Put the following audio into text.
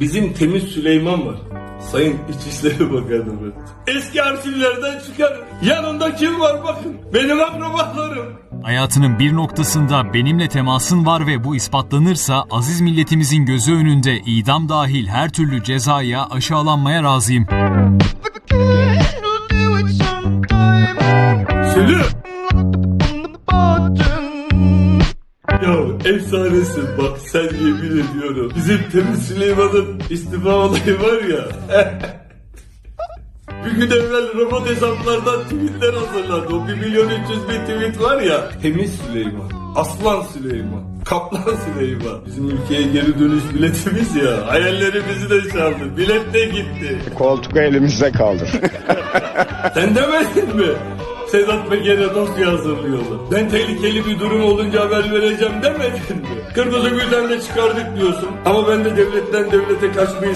Bizim Temiz Süleyman var. Sayın İçişleri Bakanımız. Eski arşivlerden çıkarın. Yanında kim var bakın. Benim akrabalarım. Hayatının bir noktasında benimle temasın var ve bu ispatlanırsa aziz milletimizin gözü önünde idam dahil her türlü cezaya aşağılanmaya razıyım. Sülü. Ya efsanesin bak sen yemin ediyorum. Bizim Temiz Süleyman'ın istifa olayı var ya. Bir gün evvel robot hesaplardan tweetler hazırlandı. O 1 milyon 300 bin tweet var ya. Temiz Süleyman, Aslan Süleyman, Kaplan Süleyman. Bizim ülkeye geri dönüş biletimiz ya. Hayallerimizi de çaldı. Bilet de gitti. Koltuk elimizde kaldı. Sen demedin mi? Sedat Peker'e dosya hazırlıyorlar. Ben tehlikeli bir durum olunca haber vereceğim demedin mi? Kırmızı gülden de çıkardık diyorsun. Ama ben de devletten devlete kaçmayı